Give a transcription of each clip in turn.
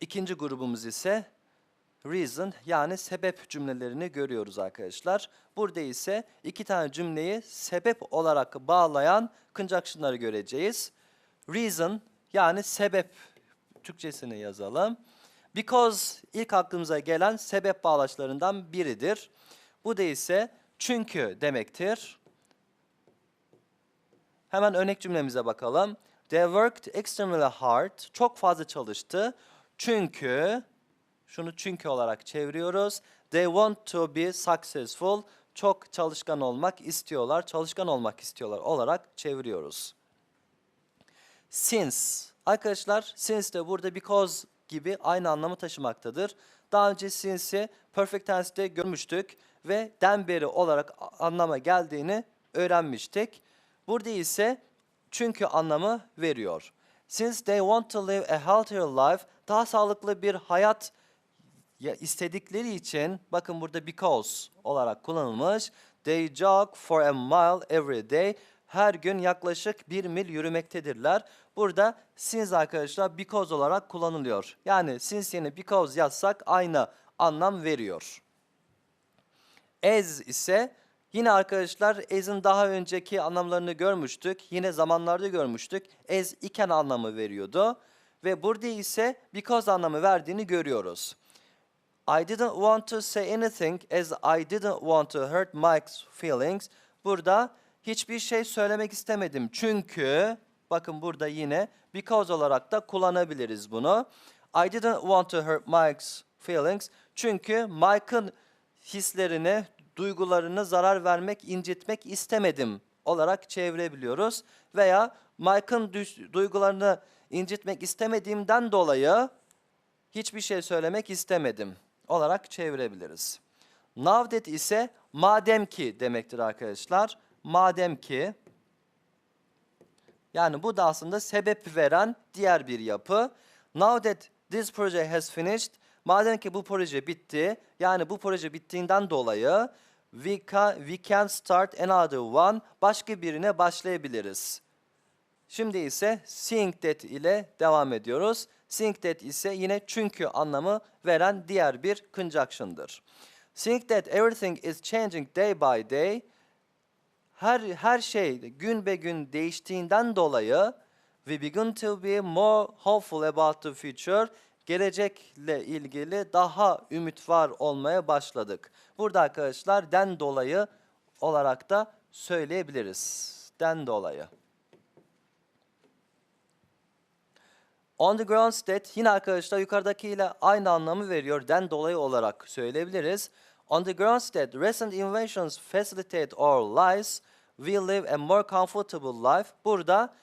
İkinci grubumuz ise reason yani sebep cümlelerini görüyoruz arkadaşlar. Burada ise iki tane cümleyi sebep olarak bağlayan conjunction'ları göreceğiz. Reason yani sebep Türkçesini yazalım. Because ilk aklımıza gelen sebep bağlaçlarından biridir. Bu da ise çünkü demektir. Hemen örnek cümlemize bakalım. They worked extremely hard. Çok fazla çalıştı. Çünkü şunu çünkü olarak çeviriyoruz. They want to be successful. Çok çalışkan olmak istiyorlar. Çalışkan olmak istiyorlar olarak çeviriyoruz. Since. Arkadaşlar since de burada because gibi aynı anlamı taşımaktadır. Daha önce since'i perfect tense'te görmüştük ve den beri olarak anlama geldiğini öğrenmiştik. Burada ise çünkü anlamı veriyor. Since they want to live a healthier life, daha sağlıklı bir hayat ya istedikleri için bakın burada because olarak kullanılmış. They jog for a mile every day. Her gün yaklaşık bir mil yürümektedirler. Burada since arkadaşlar because olarak kullanılıyor. Yani since yerine because yazsak aynı anlam veriyor. As ise yine arkadaşlar as'in daha önceki anlamlarını görmüştük. Yine zamanlarda görmüştük. As iken anlamı veriyordu. Ve burada ise because anlamı verdiğini görüyoruz. I didn't want to say anything as I didn't want to hurt Mike's feelings. Burada hiçbir şey söylemek istemedim. Çünkü bakın burada yine because olarak da kullanabiliriz bunu. I didn't want to hurt Mike's feelings. Çünkü Mike'ın hislerine, duygularını zarar vermek, incitmek istemedim olarak çevirebiliyoruz. Veya Mike'ın duygularını incitmek istemediğimden dolayı hiçbir şey söylemek istemedim olarak çevirebiliriz. Now that ise madem ki demektir arkadaşlar. Madem ki yani bu da aslında sebep veren diğer bir yapı. Now that this project has finished madem ki bu proje bitti yani bu proje bittiğinden dolayı we can, we can start another one başka birine başlayabiliriz. Şimdi ise seeing that ile devam ediyoruz. Seeing that ise yine çünkü anlamı veren diğer bir conjunction'dır. Seeing that everything is changing day by day, her her şey gün be gün değiştiğinden dolayı we begin to be more hopeful about the future. Gelecekle ilgili daha ümit var olmaya başladık. Burada arkadaşlar den dolayı olarak da söyleyebiliriz. Den dolayı. On the grounds that yine arkadaşlar yukarıdakiyle aynı anlamı veriyor. Den dolayı olarak söyleyebiliriz. On the grounds that recent inventions facilitate our lives, we live a more comfortable life. Burada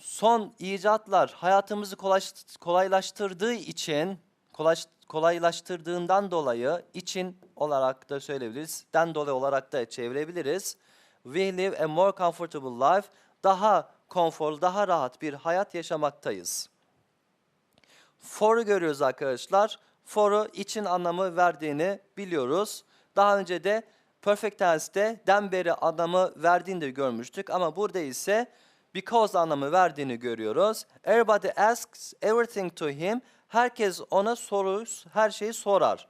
son icatlar hayatımızı kolaylaştırdığı için, kolaylaştırdığından dolayı için olarak da söyleyebiliriz. Den dolayı olarak da çevirebiliriz. We live a more comfortable life. Daha konforlu, daha rahat bir hayat yaşamaktayız. For'u görüyoruz arkadaşlar. For'u için anlamı verdiğini biliyoruz. Daha önce de perfect tense'te den beri anlamı verdiğini de görmüştük ama burada ise because anlamı verdiğini görüyoruz. Everybody asks everything to him. Herkes ona soru, her şeyi sorar.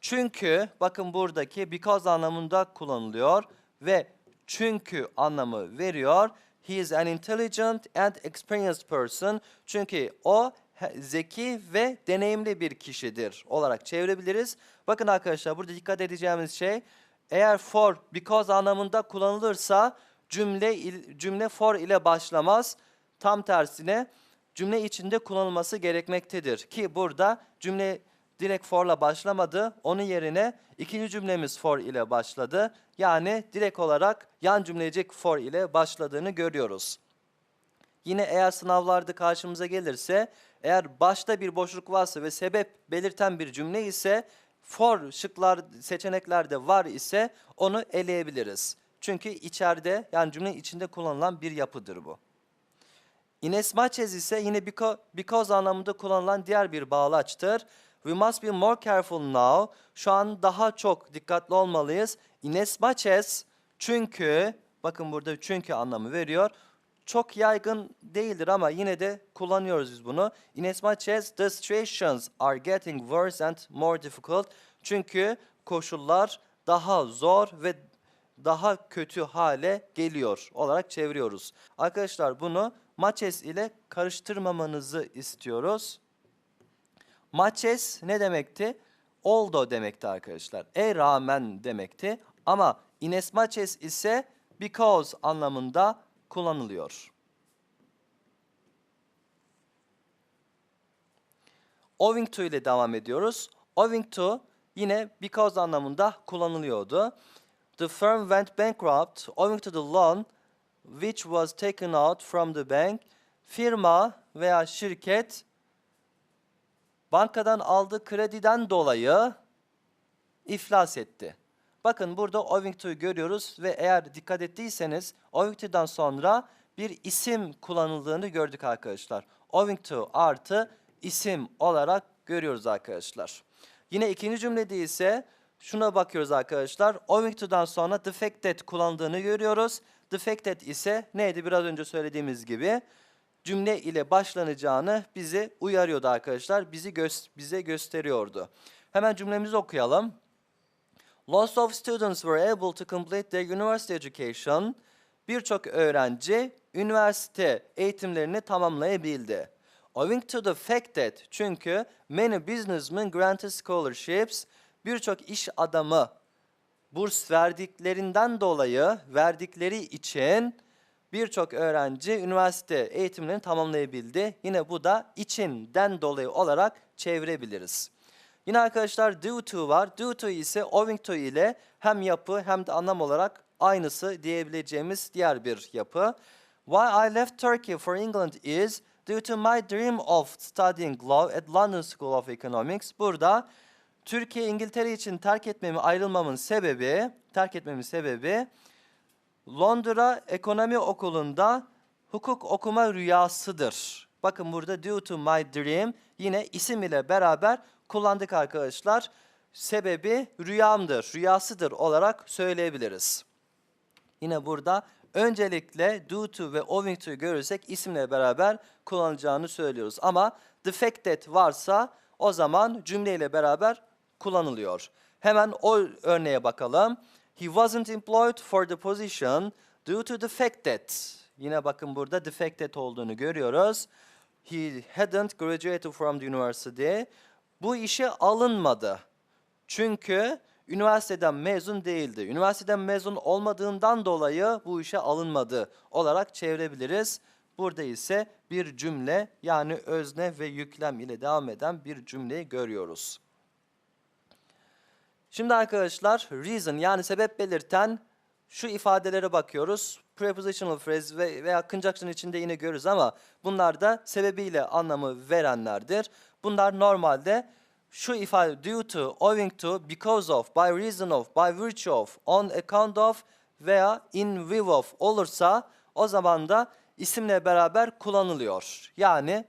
Çünkü bakın buradaki because anlamında kullanılıyor ve çünkü anlamı veriyor. He is an intelligent and experienced person. Çünkü o zeki ve deneyimli bir kişidir olarak çevirebiliriz. Bakın arkadaşlar burada dikkat edeceğimiz şey eğer for because anlamında kullanılırsa cümle il- cümle for ile başlamaz. Tam tersine cümle içinde kullanılması gerekmektedir ki burada cümle direkt for'la başlamadı. Onun yerine ikinci cümlemiz for ile başladı. Yani direkt olarak yan cümlecik for ile başladığını görüyoruz. Yine eğer sınavlarda karşımıza gelirse eğer başta bir boşluk varsa ve sebep belirten bir cümle ise for şıklar seçeneklerde var ise onu eleyebiliriz. Çünkü içeride yani cümle içinde kullanılan bir yapıdır bu. In as much as ise yine because, because anlamında kullanılan diğer bir bağlaçtır. We must be more careful now. Şu an daha çok dikkatli olmalıyız. In as much as çünkü bakın burada çünkü anlamı veriyor. çok yaygın değildir ama yine de kullanıyoruz biz bunu. In as much as the situations are getting worse and more difficult. Çünkü koşullar daha zor ve daha kötü hale geliyor olarak çeviriyoruz. Arkadaşlar bunu matches ile karıştırmamanızı istiyoruz. Matches ne demekti? Although demekti arkadaşlar. E rağmen demekti. Ama in as much as ise because anlamında kullanılıyor. Owing to ile devam ediyoruz. Owing to yine because anlamında kullanılıyordu. The firm went bankrupt owing to the loan which was taken out from the bank. Firma veya şirket bankadan aldığı krediden dolayı iflas etti. Bakın burada owing to'yu görüyoruz ve eğer dikkat ettiyseniz owing to'dan sonra bir isim kullanıldığını gördük arkadaşlar. Owing to artı isim olarak görüyoruz arkadaşlar. Yine ikinci cümlede ise şuna bakıyoruz arkadaşlar. Owing to'dan sonra the kullandığını görüyoruz. The ise neydi biraz önce söylediğimiz gibi cümle ile başlanacağını bizi uyarıyordu arkadaşlar. Bizi gö- bize gösteriyordu. Hemen cümlemizi okuyalım. Lots of students were able to complete their university education. Birçok öğrenci üniversite eğitimlerini tamamlayabildi. Owing to the fact that çünkü many businessmen granted scholarships birçok iş adamı burs verdiklerinden dolayı verdikleri için birçok öğrenci üniversite eğitimlerini tamamlayabildi. Yine bu da içinden dolayı olarak çevirebiliriz. Yine arkadaşlar due to var. Due to ise owing to ile hem yapı hem de anlam olarak aynısı diyebileceğimiz diğer bir yapı. Why I left Turkey for England is due to my dream of studying law at London School of Economics. Burada Türkiye İngiltere için terk etmemi ayrılmamın sebebi, terk etmemin sebebi Londra Ekonomi Okulu'nda hukuk okuma rüyasıdır. Bakın burada due to my dream yine isim ile beraber kullandık arkadaşlar. Sebebi rüyamdır, rüyasıdır olarak söyleyebiliriz. Yine burada öncelikle due to ve owing to görürsek isimle beraber kullanacağını söylüyoruz. Ama the fact that varsa o zaman cümleyle beraber kullanılıyor. Hemen o örneğe bakalım. He wasn't employed for the position due to the fact that. Yine bakın burada the fact that olduğunu görüyoruz. He hadn't graduated from the university. Bu işe alınmadı. Çünkü üniversiteden mezun değildi. Üniversiteden mezun olmadığından dolayı bu işe alınmadı olarak çevirebiliriz. Burada ise bir cümle yani özne ve yüklem ile devam eden bir cümleyi görüyoruz. Şimdi arkadaşlar reason yani sebep belirten şu ifadelere bakıyoruz. Prepositional phrase ve veya conjunction içinde yine görürüz ama bunlar da sebebiyle anlamı verenlerdir. Bunlar normalde şu ifade due to, owing to, because of, by reason of, by virtue of, on account of veya in view of olursa o zaman da isimle beraber kullanılıyor. Yani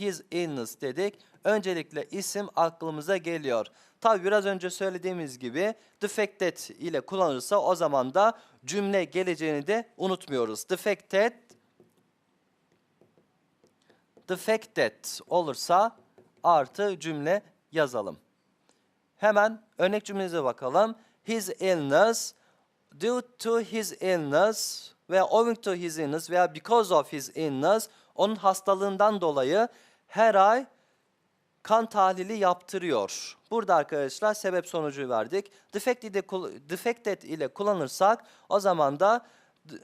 his illness dedik. Öncelikle isim aklımıza geliyor. Tabi biraz önce söylediğimiz gibi the fact that ile kullanılırsa o zaman da cümle geleceğini de unutmuyoruz. The fact that the fact that olursa artı cümle yazalım. Hemen örnek cümlemize bakalım. His illness, due to his illness veya owing to his illness veya because of his illness onun hastalığından dolayı her ay kan tahlili yaptırıyor. Burada arkadaşlar sebep sonucu verdik. The fact, ile, kullanırsak o zaman da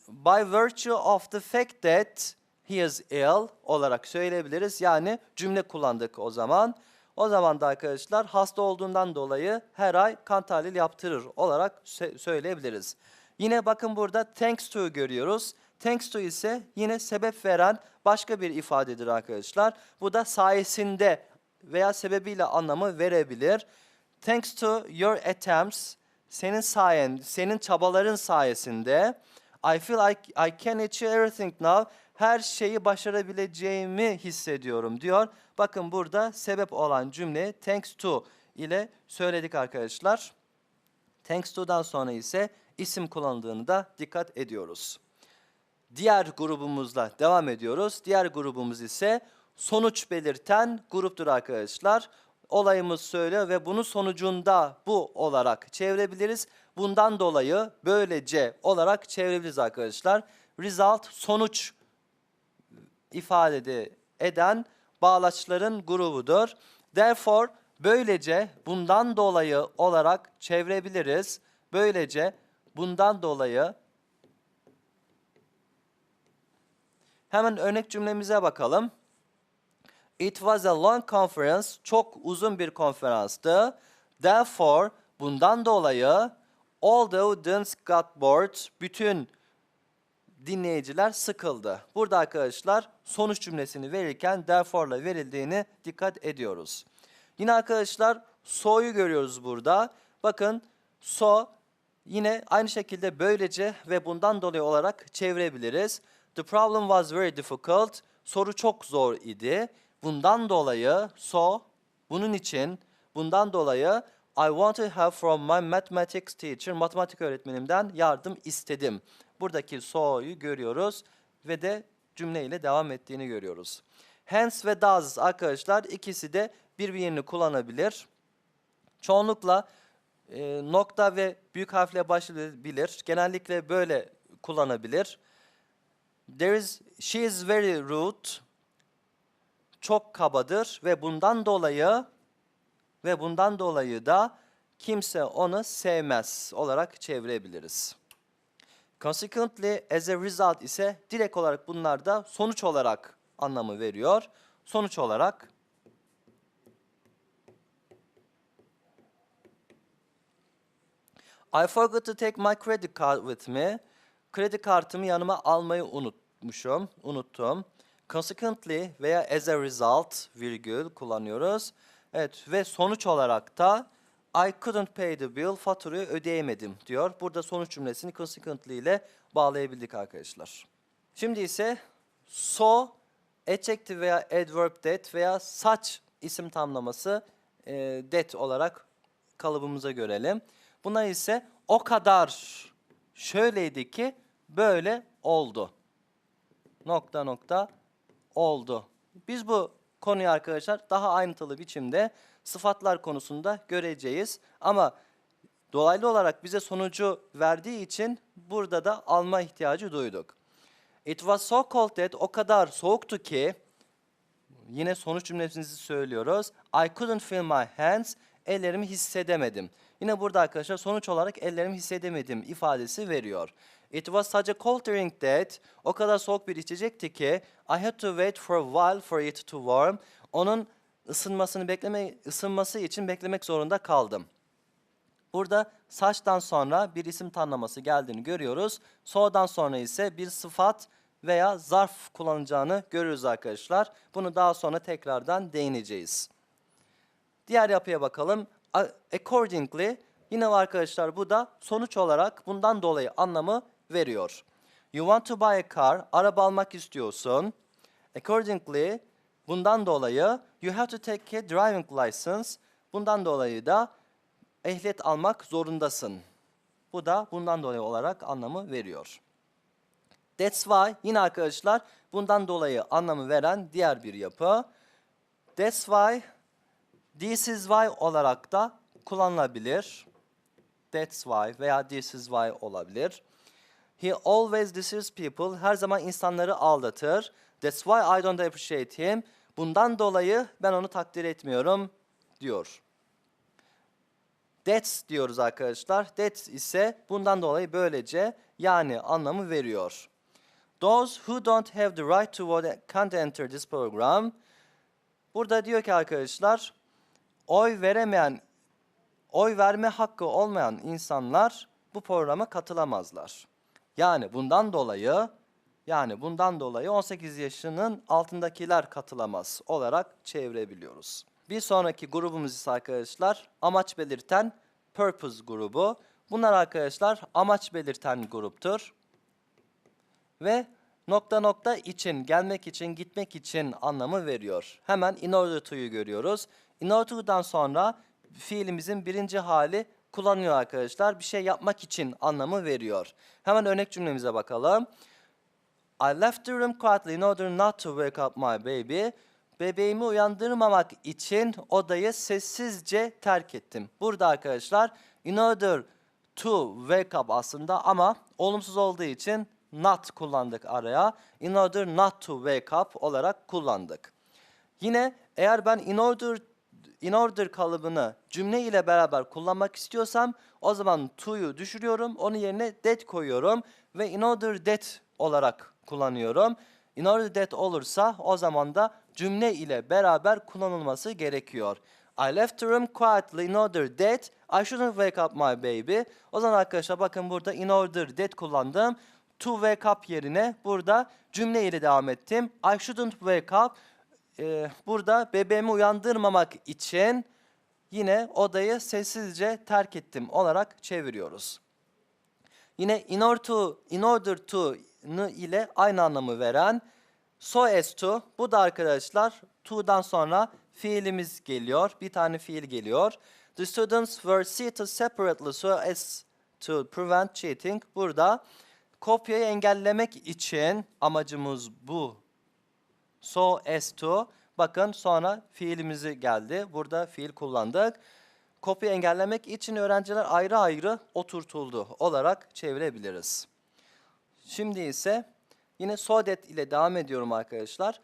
by virtue of the fact that he is ill olarak söyleyebiliriz. Yani cümle kullandık o zaman. O zaman da arkadaşlar hasta olduğundan dolayı her ay kan tahlili yaptırır olarak sö- söyleyebiliriz. Yine bakın burada thanks to görüyoruz. Thanks to ise yine sebep veren başka bir ifadedir arkadaşlar. Bu da sayesinde veya sebebiyle anlamı verebilir. Thanks to your attempts, senin sayen, senin çabaların sayesinde I feel I, I can achieve everything now. Her şeyi başarabileceğimi hissediyorum diyor. Bakın burada sebep olan cümle thanks to ile söyledik arkadaşlar. Thanks to'dan sonra ise isim kullanıldığını da dikkat ediyoruz. Diğer grubumuzla devam ediyoruz. Diğer grubumuz ise sonuç belirten gruptur arkadaşlar. Olayımız söylüyor ve bunun sonucunda bu olarak çevirebiliriz. Bundan dolayı böylece olarak çevirebiliriz arkadaşlar. Result sonuç ifade eden bağlaçların grubudur. Therefore böylece bundan dolayı olarak çevirebiliriz. Böylece bundan dolayı Hemen örnek cümlemize bakalım. It was a long conference. Çok uzun bir konferanstı. Therefore, bundan dolayı the audience got bored. Bütün dinleyiciler sıkıldı. Burada arkadaşlar sonuç cümlesini verirken therefore'la verildiğini dikkat ediyoruz. Yine arkadaşlar so'yu görüyoruz burada. Bakın so yine aynı şekilde böylece ve bundan dolayı olarak çevirebiliriz. The problem was very difficult. Soru çok zor idi. Bundan dolayı so bunun için bundan dolayı I wanted help from my mathematics teacher. Matematik öğretmenimden yardım istedim. Buradaki so'yu görüyoruz ve de cümleyle devam ettiğini görüyoruz. Hence ve does arkadaşlar ikisi de birbirini kullanabilir. Çoğunlukla e, nokta ve büyük harfle başlayabilir. Genellikle böyle kullanabilir. There is, she is very rude. Çok kabadır ve bundan dolayı ve bundan dolayı da kimse onu sevmez olarak çevirebiliriz. Consequently, as a result ise direkt olarak bunlar da sonuç olarak anlamı veriyor. Sonuç olarak I forgot to take my credit card with me. Kredi kartımı yanıma almayı unutmuşum, unuttum. Consequently veya as a result virgül kullanıyoruz. Evet ve sonuç olarak da I couldn't pay the bill, faturayı ödeyemedim diyor. Burada sonuç cümlesini consequently ile bağlayabildik arkadaşlar. Şimdi ise so, adjective veya adverb that veya such isim tamlaması e, that olarak kalıbımıza görelim. Buna ise o kadar şöyleydi ki böyle oldu. Nokta nokta oldu. Biz bu konuyu arkadaşlar daha ayrıntılı biçimde sıfatlar konusunda göreceğiz. Ama dolaylı olarak bize sonucu verdiği için burada da alma ihtiyacı duyduk. It was so cold that o kadar soğuktu ki yine sonuç cümlemizi söylüyoruz. I couldn't feel my hands. Ellerimi hissedemedim. Yine burada arkadaşlar sonuç olarak ellerimi hissedemedim ifadesi veriyor. It was such a cold drink that o kadar soğuk bir içecekti ki I had to wait for a while for it to warm. Onun ısınmasını bekleme ısınması için beklemek zorunda kaldım. Burada saçtan sonra bir isim tanımlaması geldiğini görüyoruz. So'dan sonra ise bir sıfat veya zarf kullanacağını görürüz arkadaşlar. Bunu daha sonra tekrardan değineceğiz. Diğer yapıya bakalım. Accordingly yine arkadaşlar bu da sonuç olarak bundan dolayı anlamı veriyor. You want to buy a car, araba almak istiyorsun. Accordingly bundan dolayı you have to take a driving license. Bundan dolayı da ehliyet almak zorundasın. Bu da bundan dolayı olarak anlamı veriyor. That's why yine arkadaşlar bundan dolayı anlamı veren diğer bir yapı. That's why, this is why olarak da kullanılabilir. That's why veya this is why olabilir. He always deceives people. Her zaman insanları aldatır. That's why I don't appreciate him. Bundan dolayı ben onu takdir etmiyorum diyor. That's diyoruz arkadaşlar. That ise bundan dolayı böylece yani anlamı veriyor. Those who don't have the right to vote can't enter this program. Burada diyor ki arkadaşlar, oy veremeyen, oy verme hakkı olmayan insanlar bu programa katılamazlar. Yani bundan dolayı, yani bundan dolayı 18 yaşının altındakiler katılamaz olarak çevirebiliyoruz. Bir sonraki grubumuz ise arkadaşlar amaç belirten purpose grubu. Bunlar arkadaşlar amaç belirten gruptur ve nokta nokta için, gelmek için, gitmek için anlamı veriyor. Hemen in order to'yu görüyoruz. In order to'dan sonra fiilimizin birinci hali kullanılıyor arkadaşlar. Bir şey yapmak için anlamı veriyor. Hemen örnek cümlemize bakalım. I left the room quietly in order not to wake up my baby. Bebeğimi uyandırmamak için odayı sessizce terk ettim. Burada arkadaşlar in order to wake up aslında ama olumsuz olduğu için not kullandık araya. In order not to wake up olarak kullandık. Yine eğer ben in order in order kalıbını cümle ile beraber kullanmak istiyorsam o zaman to'yu düşürüyorum. Onun yerine that koyuyorum ve in order that olarak kullanıyorum. In order that olursa o zaman da cümle ile beraber kullanılması gerekiyor. I left the room quietly in order that I shouldn't wake up my baby. O zaman arkadaşlar bakın burada in order that kullandım. To wake up yerine burada cümle ile devam ettim. I shouldn't wake up. Ee, burada bebeğimi uyandırmamak için yine odayı sessizce terk ettim olarak çeviriyoruz. Yine in order to, in order to ile aynı anlamı veren so as to bu da arkadaşlar to'dan sonra fiilimiz geliyor. Bir tane fiil geliyor. The students were seated separately so as to prevent cheating. Burada kopyayı engellemek için amacımız bu. So as to bakın sonra fiilimizi geldi. Burada fiil kullandık. Kopya engellemek için öğrenciler ayrı ayrı oturtuldu olarak çevirebiliriz. Şimdi ise yine so that ile devam ediyorum arkadaşlar.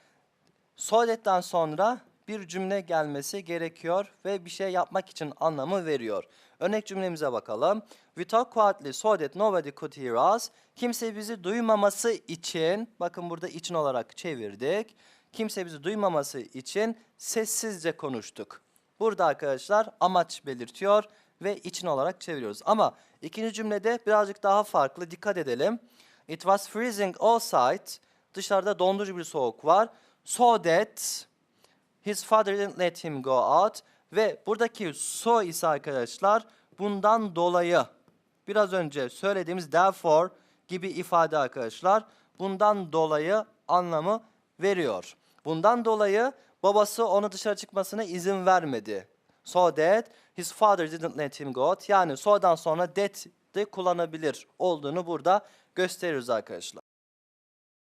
So that'ten sonra bir cümle gelmesi gerekiyor ve bir şey yapmak için anlamı veriyor. Örnek cümlemize bakalım. We talk quietly so that nobody could hear us. Kimse bizi duymaması için, bakın burada için olarak çevirdik. Kimse bizi duymaması için sessizce konuştuk. Burada arkadaşlar amaç belirtiyor ve için olarak çeviriyoruz. Ama ikinci cümlede birazcık daha farklı. Dikkat edelim. It was freezing outside. Dışarıda dondurucu bir soğuk var. So that his father didn't let him go out. Ve buradaki so ise arkadaşlar bundan dolayı biraz önce söylediğimiz therefore gibi ifade arkadaşlar bundan dolayı anlamı veriyor. Bundan dolayı babası onu dışarı çıkmasına izin vermedi. So that his father didn't let him go out. Yani so'dan sonra that de kullanabilir olduğunu burada gösteriyoruz arkadaşlar.